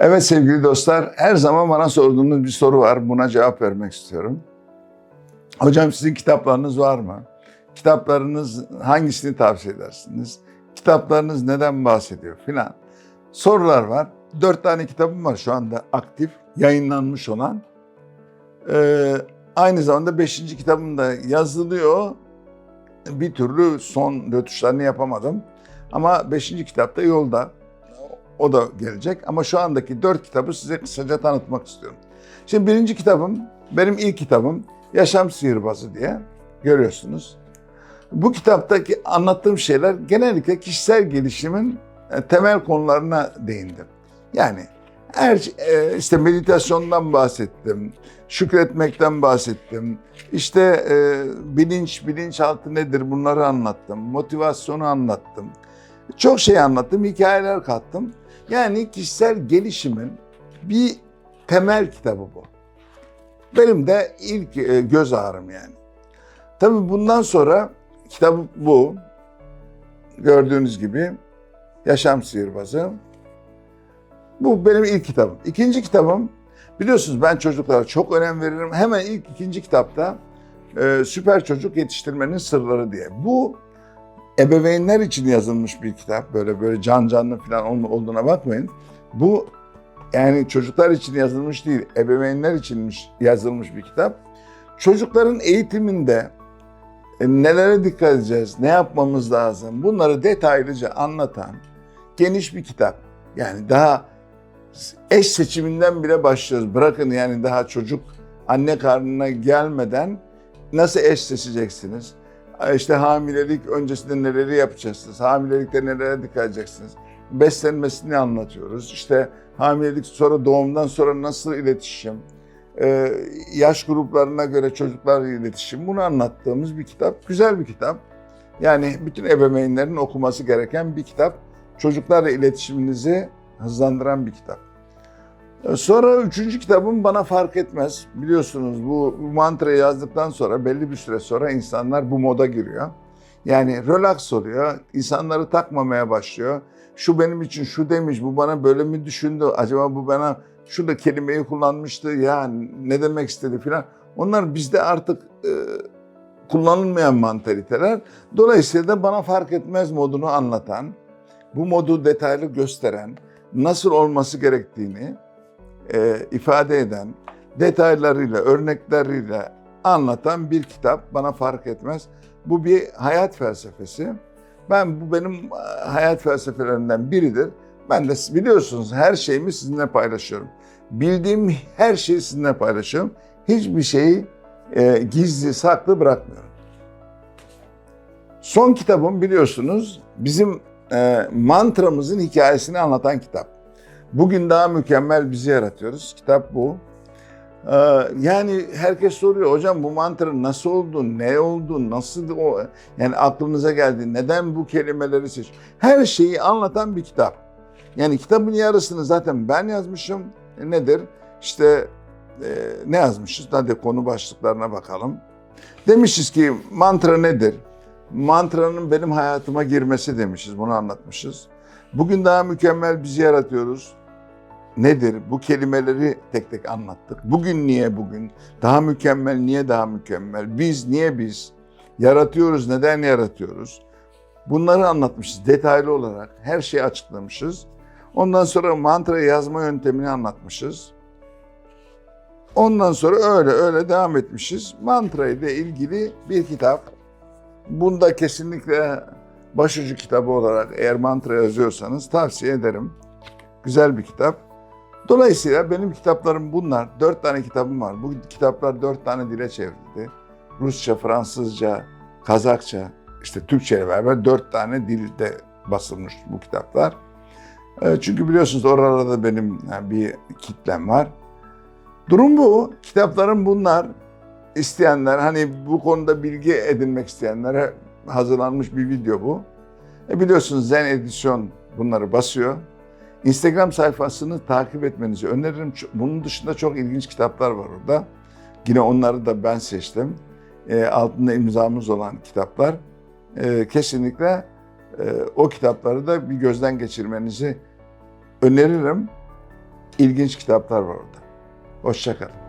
Evet sevgili dostlar, her zaman bana sorduğunuz bir soru var. Buna cevap vermek istiyorum. Hocam sizin kitaplarınız var mı? Kitaplarınız hangisini tavsiye edersiniz? Kitaplarınız neden bahsediyor filan. Sorular var. Dört tane kitabım var şu anda aktif, yayınlanmış olan. Ee, aynı zamanda beşinci kitabım da yazılıyor. Bir türlü son rötuşlarını yapamadım. Ama beşinci kitap da yolda. O da gelecek ama şu andaki dört kitabı size kısaca tanıtmak istiyorum. Şimdi birinci kitabım, benim ilk kitabım Yaşam Sihirbazı diye görüyorsunuz. Bu kitaptaki anlattığım şeyler genellikle kişisel gelişimin e, temel konularına değindim. Yani her e, işte meditasyondan bahsettim, şükretmekten bahsettim, işte e, bilinç, bilinçaltı nedir bunları anlattım, motivasyonu anlattım. Çok şey anlattım, hikayeler kattım. Yani kişisel gelişimin bir temel kitabı bu. Benim de ilk e, göz ağrım yani. Tabii bundan sonra kitabı bu. Gördüğünüz gibi Yaşam Sihirbazı. Bu benim ilk kitabım. İkinci kitabım biliyorsunuz ben çocuklara çok önem veririm. Hemen ilk ikinci kitapta e, Süper Çocuk Yetiştirmenin Sırları diye. Bu ebeveynler için yazılmış bir kitap. Böyle böyle can canlı falan olduğuna bakmayın. Bu yani çocuklar için yazılmış değil, ebeveynler için yazılmış bir kitap. Çocukların eğitiminde e, nelere dikkat edeceğiz, ne yapmamız lazım bunları detaylıca anlatan geniş bir kitap. Yani daha eş seçiminden bile başlıyoruz. Bırakın yani daha çocuk anne karnına gelmeden nasıl eş seçeceksiniz? İşte hamilelik öncesinde neleri yapacaksınız? Hamilelikte nelere dikkat edeceksiniz? Beslenmesini anlatıyoruz. İşte hamilelik sonra doğumdan sonra nasıl iletişim? Ee, yaş gruplarına göre çocuklarla iletişim. Bunu anlattığımız bir kitap. Güzel bir kitap. Yani bütün ebeveynlerin okuması gereken bir kitap. Çocuklarla iletişiminizi hızlandıran bir kitap. Sonra üçüncü kitabım bana fark etmez. Biliyorsunuz bu, bu mantrayı yazdıktan sonra belli bir süre sonra insanlar bu moda giriyor. Yani relax oluyor, insanları takmamaya başlıyor. Şu benim için şu demiş, bu bana böyle mi düşündü, acaba bu bana şurada kelimeyi kullanmıştı, ya ne demek istedi filan. Onlar bizde artık e, kullanılmayan mantaliteler. Dolayısıyla da bana fark etmez modunu anlatan, bu modu detaylı gösteren, nasıl olması gerektiğini, e, ifade eden, detaylarıyla, örnekleriyle anlatan bir kitap bana fark etmez. Bu bir hayat felsefesi. Ben bu benim e, hayat felsefelerimden biridir. Ben de biliyorsunuz her şeyimi sizinle paylaşıyorum. Bildiğim her şeyi sizinle paylaşıyorum. Hiçbir şeyi e, gizli, saklı bırakmıyorum. Son kitabım biliyorsunuz bizim e, mantramızın hikayesini anlatan kitap. Bugün daha mükemmel bizi yaratıyoruz. Kitap bu. Ee, yani herkes soruyor hocam bu mantra nasıl oldu, ne oldu, nasıl o yani aklınıza geldi, neden bu kelimeleri seç? Her şeyi anlatan bir kitap. Yani kitabın yarısını zaten ben yazmışım. E, nedir? İşte e, ne yazmışız? Hadi konu başlıklarına bakalım. Demişiz ki mantra nedir? Mantranın benim hayatıma girmesi demişiz. Bunu anlatmışız. Bugün daha mükemmel bizi yaratıyoruz. Nedir? Bu kelimeleri tek tek anlattık. Bugün niye bugün? Daha mükemmel niye daha mükemmel? Biz niye biz? Yaratıyoruz, neden yaratıyoruz? Bunları anlatmışız detaylı olarak. Her şeyi açıklamışız. Ondan sonra mantra yazma yöntemini anlatmışız. Ondan sonra öyle öyle devam etmişiz. Mantra ile ilgili bir kitap. Bunda kesinlikle başucu kitabı olarak eğer mantra yazıyorsanız tavsiye ederim. Güzel bir kitap. Dolayısıyla benim kitaplarım bunlar. Dört tane kitabım var. Bu kitaplar dört tane dile çevrildi. Rusça, Fransızca, Kazakça, işte Türkçe ile beraber dört tane dilde basılmış bu kitaplar. E, Çünkü biliyorsunuz oralarda benim bir kitlem var. Durum bu. Kitaplarım bunlar. İsteyenler, hani bu konuda bilgi edinmek isteyenlere hazırlanmış bir video bu. E biliyorsunuz Zen Edisyon bunları basıyor. Instagram sayfasını takip etmenizi öneririm. Bunun dışında çok ilginç kitaplar var orada. Yine onları da ben seçtim. E, altında imzamız olan kitaplar. E, kesinlikle e, o kitapları da bir gözden geçirmenizi öneririm. ilginç kitaplar var orada. Hoşçakalın.